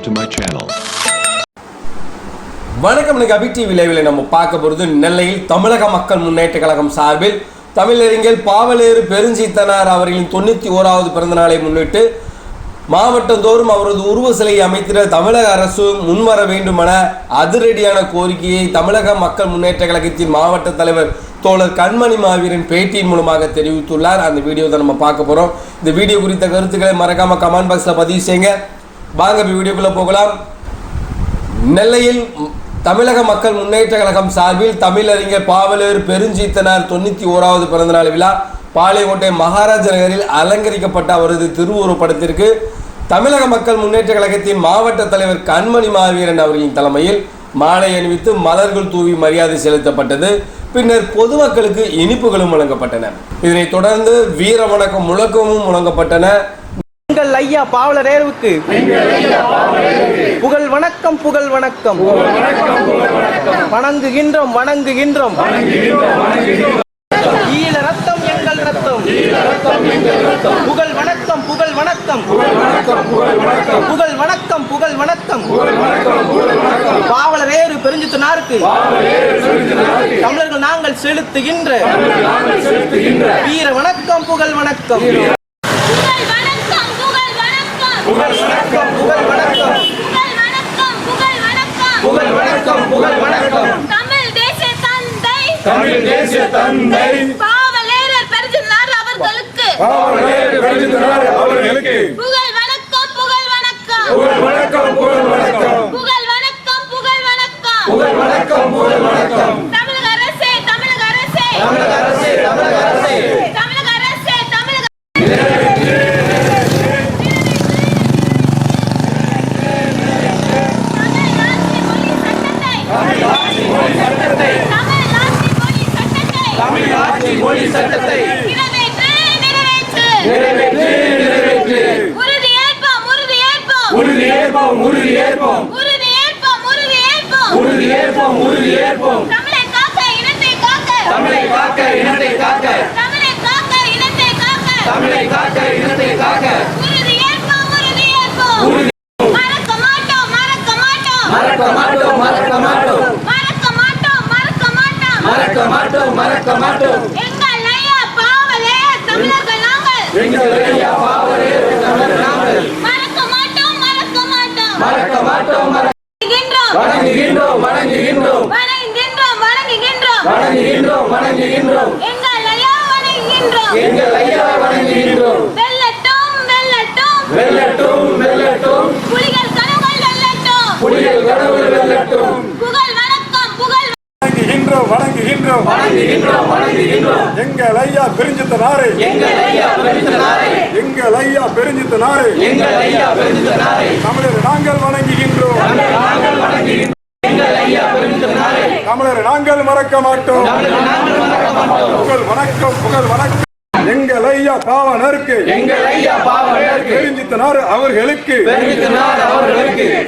subscribe to my channel. வணக்கம் இன்னைக்கு அபி TV லைவில் நம்ம பார்க்க போகிறது நெல்லையில் தமிழக மக்கள் முன்னேற்ற கழகம் சார்பில் தமிழறிஞர் பாவலேறு பெருஞ்சித்தனார் அவர்களின் தொண்ணூற்றி ஓராவது பிறந்த நாளை முன்னிட்டு மாவட்டந்தோறும் அவரது உருவ சிலையை அமைத்திட தமிழக அரசு முன்வர வேண்டுமென அதிரடியான கோரிக்கையை தமிழக மக்கள் முன்னேற்ற கழகத்தின் மாவட்ட தலைவர் தோழர் கண்மணி மாவீரன் பேட்டியின் மூலமாக தெரிவித்துள்ளார். அந்த வீடியோ தான் நம்ம பார்க்க போகிறோம் இந்த வீடியோ குறித்த கருத்துக்களை மறக்காம கமெண்ட் பாக்ஸில் பதிவு செய்யுங்க. வாங்க வீடியோக்குள்ளே போகலாம். நெல்லையில் தமிழக மக்கள் முன்னேற்ற கழகம் சார்பில் தமிழறிஞர் பாவலர் பெருஞ்சீத்தனார் தொண்ணூற்றி ஓராவது பிறந்தநாள் விழா பாளையங்கோட்டை மகாராஜ நகரில் அலங்கரிக்கப்பட்ட அவரது திருவுருவப் படத்திற்கு தமிழக மக்கள் முன்னேற்ற கழகத்தின் மாவட்ட தலைவர் கண்மணி மாவீரன் அவர்களின் தலைமையில் மாலை அணிவித்து மலர்கள் தூவி மரியாதை செலுத்தப்பட்டது. பின்னர் பொதுமக்களுக்கு இனிப்புகளும் வழங்கப்பட்டன. இதனைத் தொடர்ந்து வீர வணக்கம் முழக்கமும் முழங்கப்பட்டன. எங்கள் ஐயா பாவலரேவுக்கு. புகழ் வணக்கம் புகழ் வணக்கம். வணங்குகின்றோம் வணங்குகின்றோம். ஈழ ரத்தம் எங்கள் ரத்தம். புகழ் வணக்கம் புகழ் வணக்கம். புகழ் வணக்கம் புகழ் வணக்கம். பாவலரேறு பெருஞ்சித்தனாருக்கு. தமிழர்கள் நாங்கள் செலுத்துகின்ற. வீர வணக்கம் புகழ் வணக்கம் புகழ் வணக்கம் புகழ் வணக்கம் புகழ் வணக்கம் புகழ் வணக்கம். புகழ் வணக்கம் புகழ் வணக்கம். தமிழ் தேச தந்தை. தமிழ் தேசிய தந்தை. பாவலேரர் அவர்களுக்கு. பெருஞ்சித்தனார் அவர்களுக்கு. ஏற்போம் தமிழை காக்க இனத்தை காக்க. தமிழை காக்க இனத்தை காக்க. தமிழை காக்க இனத்தை காக்க. தமிழை காக்க இனத்தை காக்க. உறுதி ஏற்போம் உறுதி ஏற்போம். உறுதி மறக்க மாட்டோம் மறக்க மாட்டோம். மறக்க மாட்டோம் மறக்க மாட்டோம். மறக்க மாட்டோம் மறக்க மாட்டோம். மறக்க மாட்டோம் மறக்க மாட்டோம். எங்கள் ஐயா பாவலே தமிழர்கள் நாங்கள். எங்கள் ஐயா பாவலரேறு தமிழர் நாங்கள். மறக்க மாட்டோம் மறக்க மாட்டோம். மறக்க மாட்டோம் மறக்க வணங்குகின்றோம் வணங்குகின்றோம். வணங்குகின்றோம். வணங்குகின்றோம். வணங்குகின்றோம் எங்கள் ஐயா வணங்குகின்றோம். எங்கள் ஐயா வணங்குகின்றோம். வெல்லட்டும் வெல்லட்டும். வெல்லட்டும் வெல்லட்டும். புலிகள் கனவுகள் வெல்லட்டும். புலிகள் கடவுள் வெல்லட்டும். புகழ் வணக்கம் புகழ் வணங்குகின்றோம் வணங்குகின்றோம். வணங்குகின்றோம் வணங்குகின்றோம். எங்கள் ஐயா பெருஞ்சித்த நாரே. எங்கள் ஐயா பெருந்தனாரே எங்கள் ஐயா பெருஞ்சித்த நாரே. எங்கள் ஐயா பெருந்தனாரே தமிழர் நாங்கள் வணங்குகின்றோம். நாங்கள் வணங்குகின்றோம் எங்கள் ஐயா பெருந்தனாரே தமிழர் நாங்கள் மறக்க மாட்டோம். புகழ் வணக்கம் புகழ் வணக்கம். எங்கள் ஐயா பாவனருக்கு. எங்கள் ஐயா பாவலருக்கு பெருஞ்சித்த நாறு அவர்களுக்கு.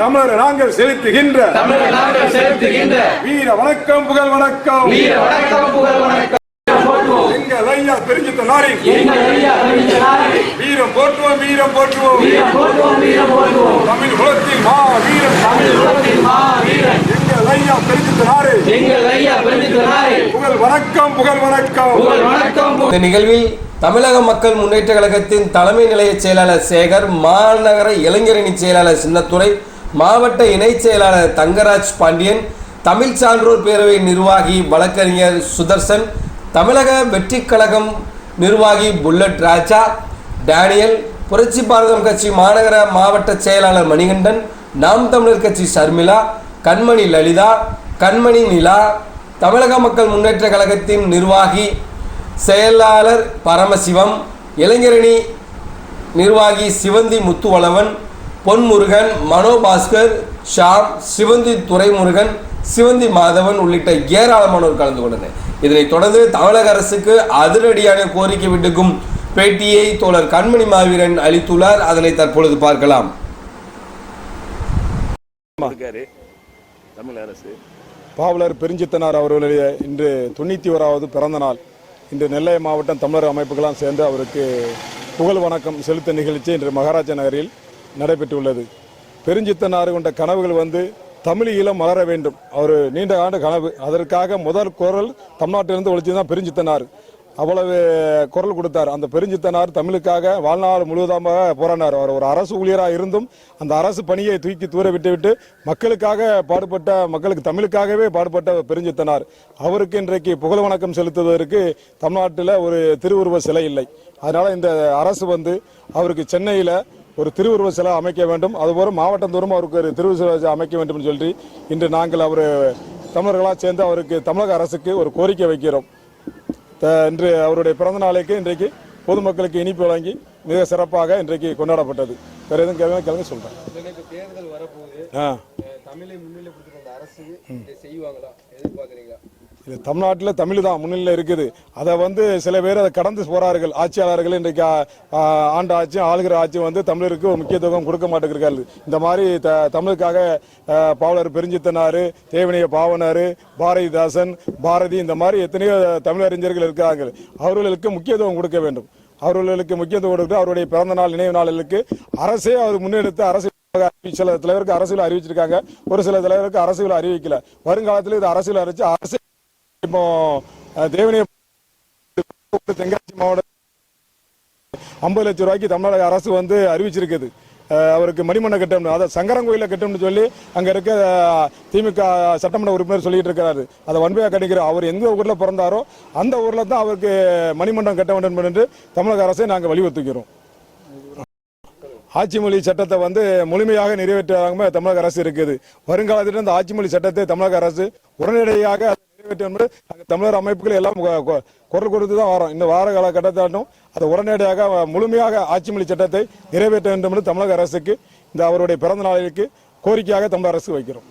தமிழர் நாங்கள் செலுத்துகின்ற. தமிழர் நாங்கள் செலுத்துகின்ற. வீர வணக்கம் புகழ் வணக்கம். வீர வணக்கம் புகழ் வணக்கம். போற்றுவோம் எங்கள் ஐயா பெருஞ்சித்த நாரின் எங்கள் ஐயா பெருந்தனாரே வீரம் போற்றுவோம் வீரம் போற்றுவோம். வீரம் போற்றுவோம் வீரம் போற்றுவோம். தமிழ் குலத்தில் மா வீரம் தமிழ் உலகத்தின் மா ஐயா பெருஞ்சித்த நாரே எங்கள் ஐயா பெருந்தனாரே புகழ் வணக்கம் புகழ் வணக்கம். புகழ் வணக்கம். இந்த நிகழ்வில் தமிழக மக்கள் முன்னேற்ற கழகத்தின் தலைமை நிலைய செயலாளர் சேகர் மாநகர இளைஞரணி செயலாளர் சின்னத்துரை மாவட்ட இணைச் செயலாளர் தங்கராஜ் பாண்டியன் தமிழ் சான்றோர் பேரவை நிர்வாகி வழக்கறிஞர் சுதர்சன் தமிழக வெற்றிக் கழகம் நிர்வாகி புல்லட் ராஜா டேனியல் புரட்சி பாரதம் கட்சி மாநகர மாவட்ட செயலாளர் மணிகண்டன் நாம் தமிழர் கட்சி ஷர்மிளா கண்மணி லலிதா கண்மணி நிலா தமிழக மக்கள் முன்னேற்ற கழகத்தின் நிர்வாகி செயலாளர் பரமசிவம் இளைஞரணி நிர்வாகி சிவந்தி முத்துவளவன் பொன்முருகன் மனோபாஸ்கர் ஷாம் சிவந்தி துரைமுருகன் சிவந்தி மாதவன் உள்ளிட்ட ஏராளமானோர் கலந்து கொண்டனர். இதனைத் தொடர்ந்து தமிழக அரசுக்கு அதிரடியான கோரிக்கை விடுக்கும் பேட்டியை தோழர் கண்மணி மாவீரன் அளித்துள்ளார். அதனை தற்பொழுது பார்க்கலாம். அரசு. பாவலர் பெருஞ்சித்தனார் அவர்களுடைய இன்று தொண்ணூற்றி ஓராவது பிறந்த நாள். இன்று நெல்லை மாவட்டம் தமிழர் அமைப்புகளாம் சேர்ந்து அவருக்கு புகழ் வணக்கம் செலுத்த நிகழ்ச்சி இன்று மகாராஜா நகரில் நடைபெற்றுள்ளது. பெருஞ்சித்தனார் கொண்ட கனவுகள் வந்து தமிழ் ஈழம் மலர வேண்டும். அவர் நீண்ட ஆண்டு கனவு. அதற்காக முதல் குரல் தமிழ்நாட்டிலிருந்து ஒழிச்சு தான் பெருஞ்சித்தனார். அவ்வளவு குரல் கொடுத்தார். அந்த பெருஞ்சித்தனார் தமிழுக்காக வாழ்நாள் முழுவதமாக போராடினார். அவர் ஒரு அரசு ஊழியராக இருந்தும் அந்த அரசு பணியை தூக்கி தூர விட்டுவிட்டு மக்களுக்காக பாடுபட்ட மக்களுக்கு தமிழுக்காகவே பாடுபட்ட பெருஞ்சித்தனார். அவருக்கு இன்றைக்கு புகழ் வணக்கம் செலுத்துவதற்கு தமிழ்நாட்டில் ஒரு திருவுருவ சிலை இல்லை. அதனால் இந்த அரசு வந்து அவருக்கு சென்னையில் ஒரு திருவுருவ சிலை அமைக்க வேண்டும். அதுபோல் மாவட்டந்தோறும் அவருக்கு ஒரு திருவுருவ சிலை அமைக்க வேண்டும் என்று சொல்லி இன்று நாங்கள் அவர் தமிழர்களாக சேர்ந்து அவருக்கு தமிழக அரசுக்கு ஒரு கோரிக்கை வைக்கிறோம். இன்று அவருடைய பிறந்த நாளைக்கு இன்றைக்கு பொதுமக்களுக்கு இனிப்பு வழங்கி மிக சிறப்பாக இன்றைக்கு கொண்டாடப்பட்டது. வேற எதுவும் கேள்வி கேளுங்க சொல்றேன். தேர்தல் வரப்போகுது. தமிழை அந்த அரசு செய்வாங்களா? எதிர்பார்க்குறீங்களா? இது தமிழ்நாட்டில் தமிழ் தான் முன்னிலையில் இருக்குது. அதை வந்து சில பேர் அதை கடந்து போறார்கள். ஆட்சியாளர்கள் இன்றைக்கு ஆண்டு ஆட்சியும் ஆண்ட ஆளுகிற ஆட்சி வந்து தமிழருக்கு முக்கியத்துவம் கொடுக்க மாட்டேங்கிறார்கள். இந்த மாதிரி த தமிழுக்காக பாவலர் பெருஞ்சித்தனார் தேவனைய பாவனார் பாரதிதாசன் பாரதி இந்த மாதிரி எத்தனையோ தமிழறிஞர்கள் இருக்கிறார்கள். அவர்களுக்கு முக்கியத்துவம் கொடுக்க வேண்டும். அவர்களுக்கு முக்கியத்துவம் கொடுத்து அவருடைய பிறந்த நாள் நினைவு நாளுக்கு அரசே அவர் முன்னெடுத்து அரசு சில தலைவருக்கு அரசியல் அறிவிச்சிருக்காங்க. ஒரு சில தலைவருக்கு அரசியல் அறிவிக்கல. வருங்காலத்தில் இது அரசியல் அறிவிச்சு அரசு இப்போ அஹ், தேவனிய தென்காசி மாவட்டம் ஐம்பது லட்சம் ரூபாய்க்கு தமிழக அரசு வந்து அறிவிச்சிருக்குது. அவருக்கு அவருக்கு மணிமண்டை அதை சங்கரன் கோயிலில் கட்டணும்னு சொல்லி அங்க இருக்க திமுக சட்டமன்ற உறுப்பினர் சொல்லிட்டு இருக்கிறாரு. அதை வன்மையாக கண்டிக்கிறோம் அவர் எந்த ஊரில் பிறந்தாரோ அந்த ஊரில் தான் அவருக்கு மணிமண்டம் கட்ட வேண்டும் என்று தமிழக அரசை நாங்கள் வலியுறுத்துகிறோம். ஆட்சி மொழி சட்டத்தை வந்து முழுமையாக நிறைவேற்றாம தமிழக அரசு இருக்குது. வருங்காலத்தில் இந்த ஆட்சி மொழி சட்டத்தை தமிழக அரசு உடனடியாக நிறைவேற்றும் என்பது நாங்கள் தமிழர் அமைப்புகள் எல்லாம் கொ- குரல் கொடுத்து தான் வரோம். இந்த வார காலகட்டத்தாட்டும் அதை உடனடியாக முழுமையாக ஆட்சி மொழி சட்டத்தை நிறைவேற்ற வேண்டும் என்று தமிழக அரசுக்கு இந்த அவருடைய பிறந்த நாளிற்கு கோரிக்கையாக தமிழக அரசு வைக்கிறோம்.